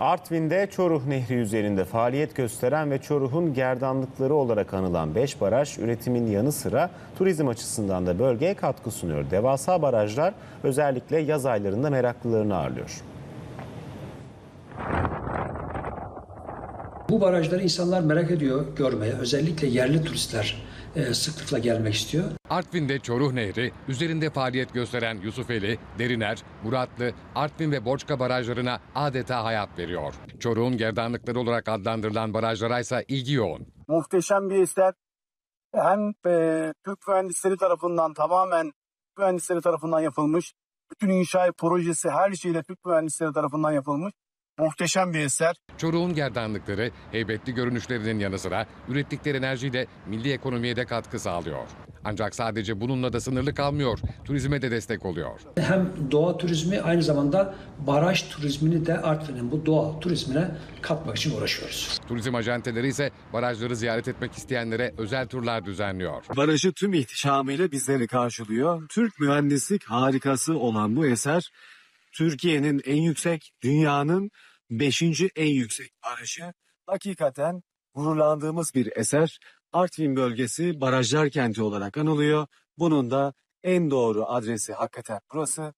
Artvin'de Çoruh Nehri üzerinde faaliyet gösteren ve Çoruh'un gerdanlıkları olarak anılan 5 baraj üretimin yanı sıra turizm açısından da bölgeye katkı sunuyor. Devasa barajlar özellikle yaz aylarında meraklılarını ağırlıyor. Bu barajları insanlar merak ediyor görmeye. Özellikle yerli turistler e, sıklıkla gelmek istiyor. Artvin'de Çoruh Nehri, üzerinde faaliyet gösteren Yusufeli, Deriner, Muratlı, Artvin ve Borçka barajlarına adeta hayat veriyor. Çoruh'un gerdanlıkları olarak adlandırılan barajlara ise ilgi yoğun. muhteşem bir eser. Hem e, Türk mühendisleri tarafından tamamen mühendisleri tarafından yapılmış. Bütün inşaat projesi her şeyle Türk mühendisleri tarafından yapılmış. Muhteşem bir eser. Çoruh'un gerdanlıkları heybetli görünüşlerinin yanı sıra ürettikleri enerjiyle milli ekonomiye de katkı sağlıyor. Ancak sadece bununla da sınırlı kalmıyor, turizme de destek oluyor. Hem doğa turizmi aynı zamanda baraj turizmini de Artvin'in bu doğa turizmine katmak için uğraşıyoruz. Turizm acenteleri ise barajları ziyaret etmek isteyenlere özel turlar düzenliyor. Barajı tüm ihtişamıyla bizleri karşılıyor. Türk mühendislik harikası olan bu eser Türkiye'nin en yüksek, dünyanın beşinci en yüksek barajı. Hakikaten gururlandığımız bir eser. Artvin bölgesi barajlar kenti olarak anılıyor. Bunun da en doğru adresi hakikaten burası.